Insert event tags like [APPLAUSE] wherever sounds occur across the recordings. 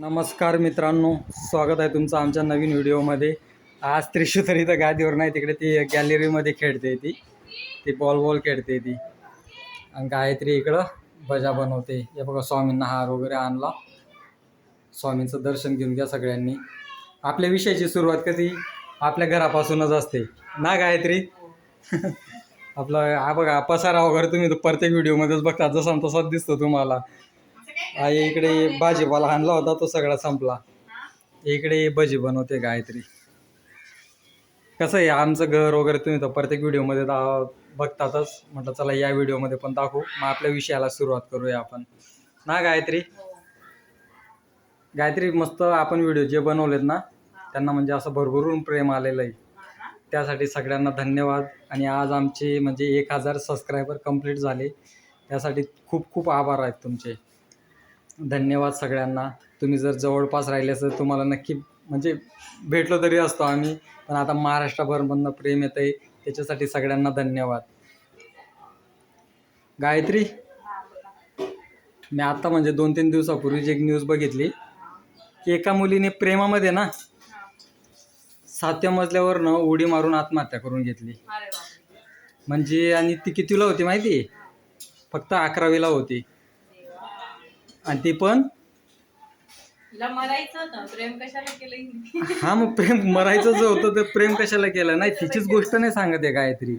नमस्कार मित्रांनो स्वागत आहे तुमचं आमच्या नवीन व्हिडिओमध्ये. आज त्रिशूतरी तर इथं गादीवर नाही तिकडे ती गॅलरीमध्ये खेळते ती. ती बॉल बॉल खेळते ती. आणि गायत्री इकडं भजा बनवते. हे बघा स्वामींना हार वगैरे आणला. स्वामींचं दर्शन घेऊन घ्या सगळ्यांनी. आपल्या विषयाची सुरुवात कधी आपल्या घरापासूनच असते. ना गायत्री? [LAUGHS] आपलं हा बघा पसारा वगैरे तुम्ही प्रत्येक व्हिडिओमध्येच बघता जसा तसाच दिसतो तुम्हाला. आई इकडे भाजीपाला आणला होता तो सगळा संपला. इकडे भजी बनवते गायत्री. कसं आहे आमचं घर वगैरे तुम्ही तर प्रत्येक व्हिडिओमध्ये दा बघतातच. म्हटलं चला या व्हिडिओमध्ये पण दाखवू. मग आपल्या विषयाला सुरुवात करूया आपण. ना गायत्री? गायत्री मस्त आपण व्हिडिओ जे बनवलेत ना त्यांना म्हणजे असं भरभरून प्रेम आलेलं आहे. त्यासाठी सगळ्यांना धन्यवाद. आणि आज आमचे म्हणजे एक हजार सबस्क्रायबर कंप्लीट झाले. त्यासाठी खूप खूप आभार आहेत तुमचे. धन्यवाद सगळ्यांना. तुम्ही जर जवळपास राहिले तर तुम्हाला नक्की म्हणजे भेटलो तरी असतो आम्ही. पण आता महाराष्ट्रभरमधनं प्रेम येतं आहे त्याच्यासाठी सगळ्यांना धन्यवाद. गायत्री मी आत्ता म्हणजे दोन तीन दिवसापूर्वीच एक न्यूज बघितली की एका मुलीने प्रेमामध्ये ना सातव्या मजल्यावर न उडी मारून आत्महत्या करून घेतली. म्हणजे आणि ती कितीला होती माहिती? फक्त अकरावीला होती. आणि ती पण? हा मग प्रेम मरायचं जो होतं. ते प्रेम कशाला केलं? नाही तिचीच गोष्ट नाही सांगत आहे गायत्री.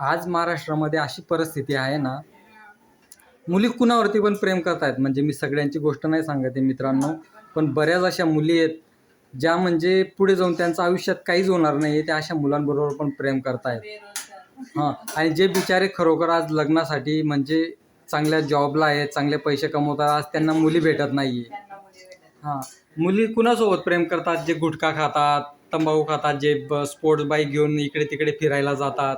आज महाराष्ट्रामध्ये अशी परिस्थिती आहे ना मुली कुणावरती पण प्रेम करतायत? म्हणजे मी सगळ्यांची गोष्ट नाही सांगत आहे मित्रांनो पण बऱ्याच अशा मुली आहेत ज्या म्हणजे पुढे जाऊन त्यांचं आयुष्यात काहीच होणार नाही त्या अशा मुलांबरोबर पण प्रेम करतायत. हां आणि जे बिचारे खरोखर आज लग्नासाठी म्हणजे चांगल्या जॉबला आहेत चांगले पैसे कमवतात आज त्यांना मुली भेटत नाही आहे त्यांना मुली भेटत हां. मुली कुणासोबत प्रेम करतात? जे गुटखा खातात तंबाखू खातात जे ब स्पोर्ट्स बाईक घेऊन इकडे तिकडे फिरायला जातात.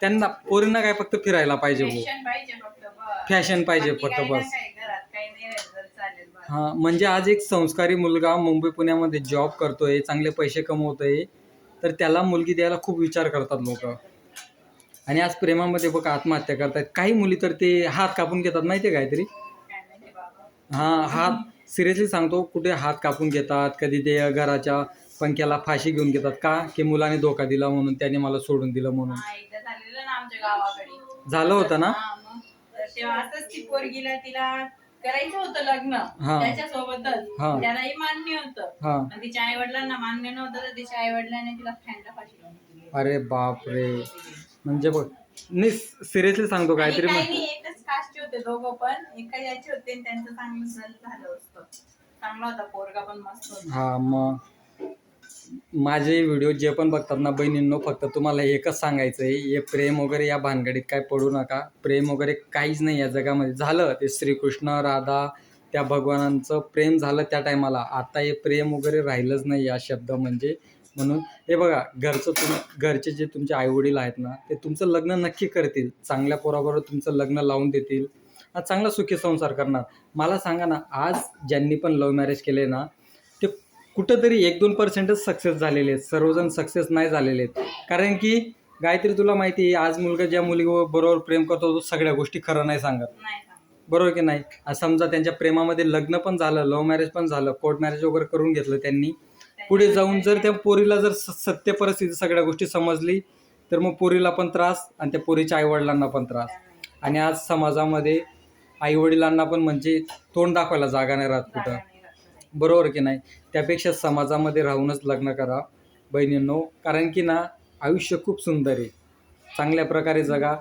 त्यांना पोरींना काय फक्त फिरायला पाहिजे भाऊ? फॅशन पाहिजे फक्त बस. फॅशन पाहिजे बाकी फक्त काही बस. नाही काय घरात काही नाही राहिलं तर चालेल बस. हां म्हणजे आज एक संस्कारी मुलगा मुंबई पुण्यामध्ये जॉब करतोय चांगले पैसे कमवतोय तर त्याला मुलगी द्यायला खूप विचार करतात लोक. आणि आज प्रेमामध्ये बघा आत्महत्या करतात काही मुली तर ते हात कापून घेतात माहिती आहे काहीतरी? हां हात सिरियसली सांगतो कुठे हात कापून घेतात कधी ते घराच्या पंख्याला फाशी घेऊन घेतात का? की मुलाने धोका दिला म्हणून त्याने मला सोडून दिलं म्हणून. झालं होतं ना? हा, मग. तर तेव्हा असंच ती पोरगीला तिला करायचं होतं लग्न. त्याच्यासोबतच. त्यालाही मान्य होतं. तिच्या आई वडिलांना मान्य नव्हतं तर तिच्या आई वडिलांनी तिला फॅनला फाशी. अरे बापरे. म्हणजे बघ नाही सिरियसली सांगतो आणि काहीतरी काही मग. नाही एकच कास्टचे होते दोघं पण. एका याचे होते आणि त्यांचं चांगलं झालं झालं असतं. चांगला होता पोरगा पण मस्त होता. हा मग. माझे व्हिडिओ जे पण बघतात ना बहिणींनो फक्त तुम्हाला एकच सांगायचं आहे हे प्रेम वगैरे या भानगडीत काय पडू नका. प्रेम वगैरे काहीच नाही या जगामध्ये. झालं ते श्रीकृष्ण राधा त्या भगवानांचं प्रेम झालं त्या टायमाला आता हे प्रेम वगैरे राहिलंच नाही या शब्द म्हणजे. म्हणून हे बघा घरचं तुम घरचे जे तुमचे आईवडील आहेत ना ते तुमचं लग्न नक्की करतील. चांगल्या पोराबरोबर तुमचं लग्न लावून देतील. हा चांगला सुखी संसार करणार. मला सांगा ना आज ज्यांनी पण लव्ह मॅरेज केले ना ते कुठंतरी एक दोन पर्सेंटच सक्सेस झालेले आहेत. सर्वजण सक्सेस नाही झालेले आहेत. कारण की गायत्री तुला माहिती आहे आज मुलगा ज्या मुली बरोबर प्रेम करतो तो सगळ्या गोष्टी खरं नाही सांगत. बरोबर की नाही? समजा त्यांच्या प्रेमामध्ये लग्न पण झालं लव्ह मॅरेज पण झालं कोर्ट मॅरेज वगैरे करून घेतलं त्यांनी पुढे जाऊन जर त्या पोरीला जर सत्य परिस्थिती सगळ्या गोष्टी समजली तर मग पोरीला पण त्रास आणि त्या पोरीच्या आईवडिलांना पण त्रास आणि आज समाजामध्ये आईवडिलांना पण म्हणजे तोंड दाखवायला जागा नाही राहत कुठं. बरोबर की नाही त्यापेक्षा समाजामध्ये राहूनच लग्न करा बहिणींनो कारण की ना आयुष्य खूप सुंदर आहे चांगल्या प्रकारे जगा.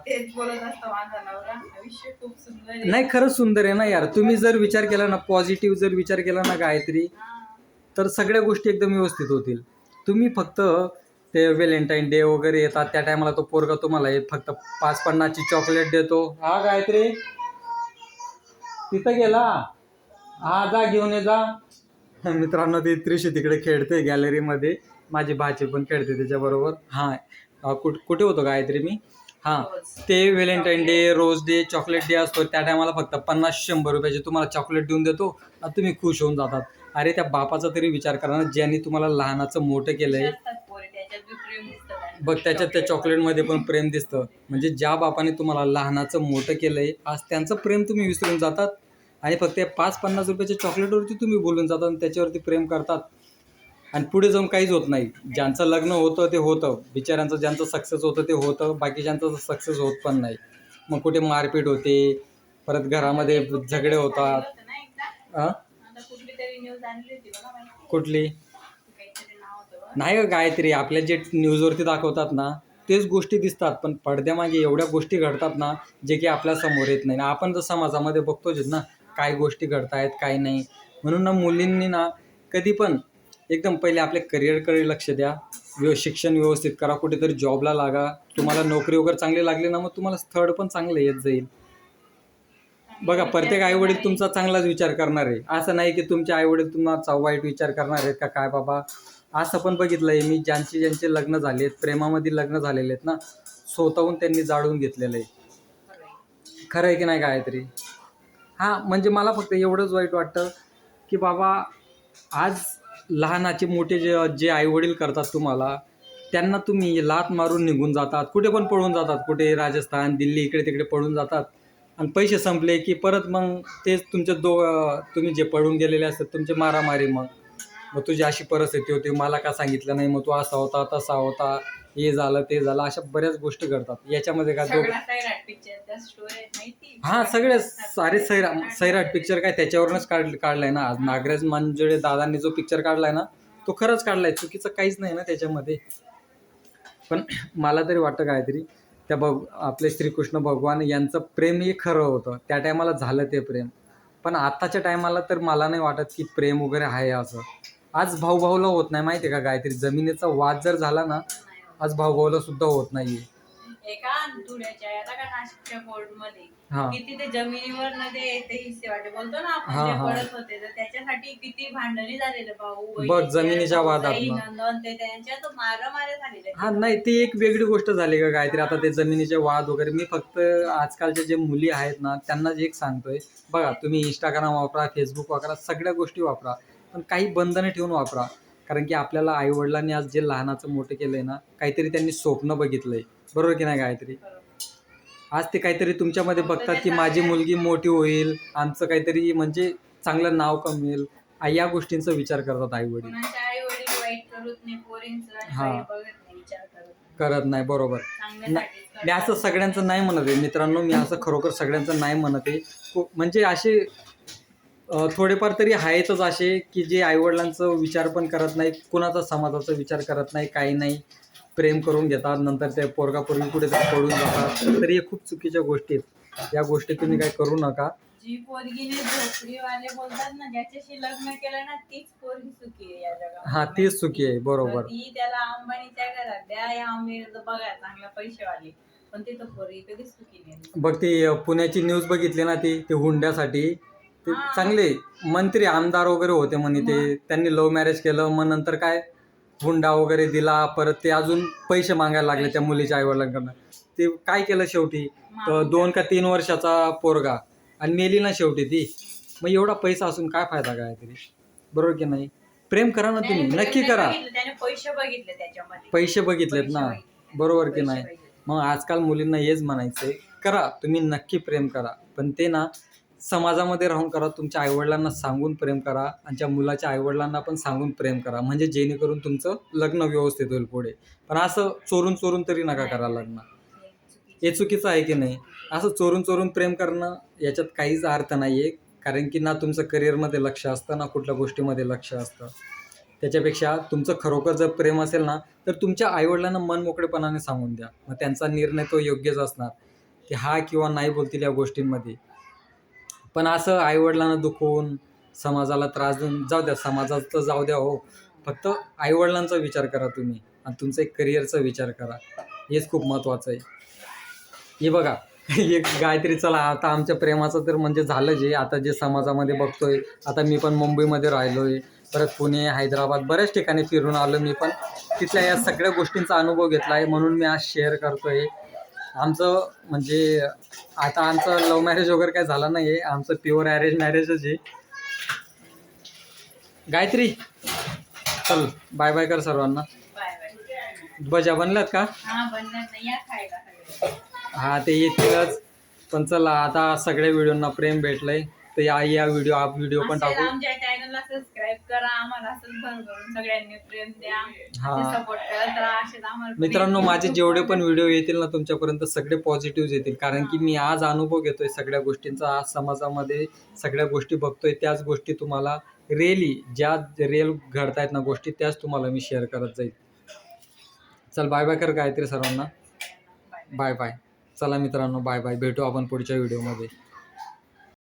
नाही खरंच सुंदर आहे ना यार तुम्ही जर विचार केला ना पॉझिटिव्ह जर विचार केला ना गायत्री. तर सगळ्या गोष्टी एकदम व्यवस्थित होतील. तुम्ही फक्त ते व्हॅलेंटाईन डे वगैरे येतात त्या टायमाला तो पोरगा तुम्हाला एक फक्त पाच पन्नासची चॉकलेट देतो. हा गायत्री तिथं गेला? हा जा घेऊन ये जा. [LAUGHS] मित्रांनो ती त्रिशी तिकडे खेळते गॅलरीमध्ये माझी भाची पण खेळते त्याच्याबरोबर. हां कुठ कुठे होतो गायत्री मी? हां ते Valentine day rose day chocolate day असतो. त्या टायमाला फक्त पन्नास शंभर रुपयाचे तुम्हाला चॉकलेट देऊन देतो. तुम्ही खुश होऊन जातात. अरे त्या बापाचा तरी विचार करा ना ज्यांनी तुम्हाला लहानाचं मोठं केलंय. बघ त्याच्यात त्या चॉकलेटमध्ये पण प्रेम दिसतं. म्हणजे ज्या बापाने तुम्हाला लहानाचं मोठं केलंय आज त्यांचं प्रेम तुम्ही विसरून जातात. आणि फक्त या पाच पन्नास रुपयाच्या चॉकलेटवरती तुम्ही बोलून जातात आणि त्याच्यावरती प्रेम करतात. आणि पुढे जाऊन काहीच होत नाही. ज्यांचं लग्न होतं ते होतं. बिचाऱ्यांचं ज्यांचं सक्सेस होतं ते होतं. बाकीच्यांचं सक्सेस होत पण नाही. मग कुठे मारपीट होते. परत घरामध्ये झगडे होतात. कुठली तरी न्यूज आणली होती बघा माहिती. कुठली? काहीतरी नाव होतं बघा. नाही ग गायत्री. आपल्या जे न्यूजवरती दाखवतात ना तेच गोष्टी दिसतात. पण पडद्यामागे एवढ्या गोष्टी घडतात ना जे की आपल्यासमोर येत नाही. आपण तर समाजामध्ये बघतोच ना काय गोष्टी घडतायत काय नाही. म्हणून ना मुलींनी ना कधी पण एकदम पहिले आपल्या करिअरकडे लक्ष द्या. व्यव शिक्षण व्यवस्थित करा. कुठेतरी जॉबला लागा. तुम्हाला नोकरी वगैरे चांगली लागली ना मग तुम्हाला स्थळ पण चांगलं येत जाईल. बघा प्रत्येक आईवडील तुमचा चांगलाच विचार करणार आहे. असं नाही की तुमचे आईवडील तुम्हाला वाईट विचार करणार आहेत का काय बाबा? असं पण बघितलं आहे मी. ज्यांचे ज्यांचे लग्न झाले आहेत प्रेमामध्ये लग्न झालेले आहेत ना स्वतःहून त्यांनी जाळून घेतलेलं आहे. खरं आहे की नाही गायत्री? हां म्हणजे मला फक्त एवढंच वाईट वाटतं की बाबा आज लहानाचे मोठे जे जे आईवडील करतात तुम्हाला त्यांना तुम्ही लात मारून निघून जातात. कुठे पण पळून जातात. कुठे राजस्थान दिल्ली इकडे तिकडे पळून जातात. आणि पैसे संपले की परत मग तेच तुमचे दो तुम्ही जे पळून गेलेले असतात तुमचे मारामारी मग. मग तुझी अशी परिस्थिती होती मला का सांगितलं नाही मग तू असा होता तसा होता हे झालं ते झालं अशा बऱ्याच गोष्टी घडतात. याच्यामध्ये काय दोघ हा सगळे सारे सैरा सैराट पिक्चर काय त्याच्यावरूनच काढ काढलाय ना. आज नागराज मंजुळे दादांनी जो पिक्चर काढलाय ना तो खरंच काढलाय. चुकीचं काहीच नाही ना त्याच्यामध्ये. पण मला तरी वाटतं काहीतरी त्या भग आपले श्रीकृष्ण भगवान यांचं प्रेमही खरं होतं. त्या टायमाला झालं ते प्रेम. पण आत्ताच्या टायमाला तर मला नाही वाटत की प्रेम वगैरे आहे असं. आज भाऊभाऊला होत नाही माहिती आहे का काहीतरी? जमिनीचा वाद जर झाला ना आज भाऊभाऊला सुद्धा होत नाहीये. एका धुळ्याच्या आता का नाशिकच्या कोर्टमध्ये हा. किती ते जमिनीवर न ते ते हिस्से वाटे. बोलतो ना आपण हा. पडत होते तर त्याच्यासाठी किती भांडणी झालेले भाऊ? बघ, जमिनीच्या वादात ना. नंदन ते त्यांच्यात मार मारे झालेले हा नाही ती एक वेगळी गोष्ट झाली का काहीतरी? आता ते जमिनीचे वाद वगैरे. मी फक्त आजकालच्या जे मुली आहेत ना त्यांना जे एक सांगतोय बघा तुम्ही इंस्टाग्राम वापरा फेसबुक वापरा सगळ्या गोष्टी वापरा पण काही बंधने ठेवून वापरा. कारण की आपल्याला आईवडिलांनी आज जे लहानाचं मोठं केलंय ना काहीतरी त्यांनी स्वप्न बघितलंय. बरोबर की नाही गायत्री? आज ते काहीतरी तुमच्यामध्ये बघतात की माझी मुलगी मोठी होईल आमचं काहीतरी म्हणजे चांगलं नाव कमवेल आ- या गोष्टींचा विचार करतात आई वडील. कुणाच्या आई वडील वाईट करत नाही पोरींचं आणि हा. वाईट बघत नाही विचार करत नाही. करत नाही बरोबर. चांगल्यासाठीच मी असं सगळ्यांचं नाही म्हणत आहे मित्रांनो मी असं खरोखर सगळ्यांचं नाही म्हणत आहे. म्हणजे असे अं, थोडेफार तरी आहेतच असे की जे आईवडिलांचं विचार पण करत नाही कुणाचा समाजाचा विचार करत नाही काही नाही. प्रेम करून घेतात नंतर ते पोरगा पोरगी कुठेतरी पडून जातात. तर हे खूप चुकीच्या गोष्टी आहेत. या गोष्टी तुम्ही काही करू नका. जी पोरगीने झोपडीवाले बोलतात ना ज्याच्याशी लग्न केलं ना तीच पोरगी सुखी आहे या जगात हा तीच चुकी आहे बरोबर. ती त्याला अंबानीच्या घरात द्या या अमीर बघा चांगला पैसेवाले. पण ते तर पोरगी कधीच सुखी नाही बघ ती अं, पुण्याची न्यूज बघितली ना ती ते हुंड्यासाठी. ते हा. चांगले मंत्री आमदार वगैरे होते म्हणे ते. त्यांनी लव्ह मॅरेज केलं. मग नंतर काय? हुंडा वगैरे दिला परत ते अजून पैसे मागायला लागले त्या मुलीच्या आईवडिलांकडनं. ते काय केलं शेवटी? तर दोन का तीन वर्षाचा पोरगा. आणि मेली ना शेवटी ती. मग एवढा पैसा असून काय फायदा काय तरी बरोबर की नाही? प्रेम करा ना तुम्ही. नक्की करा. पैसे बघितले त्याच्यामध्ये. पैसे बघितलेत ना. बरोबर की नाही. मग आजकाल मुलींना हेच म्हणायचंय. करा. तुम्ही नक्की प्रेम करा. पण ते ना समाजामध्ये राहून करा तुमच्या आईवडिलांना सांगून प्रेम करा आणि त्या मुलाच्या आईवडिलांना पण सांगून प्रेम करा. म्हणजे जेणेकरून तुमचं लग्न व्यवस्थित होईल पुढे. पण असं चोरून चोरून तरी नका करा लग्न. हे चुकीचं आहे की नाही? असं चोरून चोरून प्रेम करणं याच्यात काहीच अर्थ नाही आहे कारण की ना तुमचं करिअरमध्ये लक्ष असतं ना कुठल्या गोष्टीमध्ये लक्ष असतं. त्याच्यापेक्षा तुमचं खरोखर जर प्रेम असेल ना तर तुमच्या आईवडिलांना मन मोकळेपणाने सांगून द्या. मग त्यांचा निर्णय तो योग्यच असणार. की हा किंवा नाही बोलतील या गोष्टींमध्ये. पण असं आईवडिलांना दुखवून समाजाला त्रास देऊन जाऊ द्या समाजाचं जाऊ द्या हो फक्त आईवडिलांचा विचार करा तुम्ही आणि तुमचं एक करिअरचा विचार करा. हेच खूप महत्त्वाचं आहे. हे बघा [LAUGHS] एक गायत्री चला आता आमच्या प्रेमाचं तर म्हणजे झालं जे आता जे समाजामध्ये बघतोय आता मी पण मुंबईमध्ये राहिलोय परत पुणे हैदराबाद बऱ्याच ठिकाणी फिरून आलो मी पण तिथल्या या सगळ्या गोष्टींचा अनुभव घेतला आहे म्हणून मी आज शेअर करतोय. आमचं म्हणजे आता आमचं लव्ह मॅरेज वगैरे काय झालं नाही आहे आमचं प्युअर अरेंज मॅरेजच आहे. गायत्री चल बाय बाय कर सर्वांना. बजा बनल्यात का? हा हा ते येतीलच. पण चला आता सगळ्या व्हिडिओंना प्रेम भेटलंय. तर या या व्हिडिओ हा व्हिडिओ पण टाकू. सबस्क्राईब करा आम्हाला असंच भरभरून सगळ्यांनी प्रेम द्या. हा. सपोर्ट करत राहा असेच आम्हाला पण मित्रांनो माझे जेवढे पण. व्हिडिओ येतील ना तुमच्यापर्यंत सगळे पॉझिटिव्ह येतील. कारण की मी आज अनुभव घेतोय सगळ्या गोष्टींचा. आज समाजामध्ये सगळ्या गोष्टी बघतोय. त्याच गोष्टी तुम्हाला रिअली ज्या रिअल घडतायत ना गोष्टी त्याच तुम्हाला मी शेअर करत जाईल. चल बाय बाय कर गायत्री सर्वांना. बाय बाय चला मित्रांनो बाय बाय भेटू आपण पुढच्या व्हिडिओमध्ये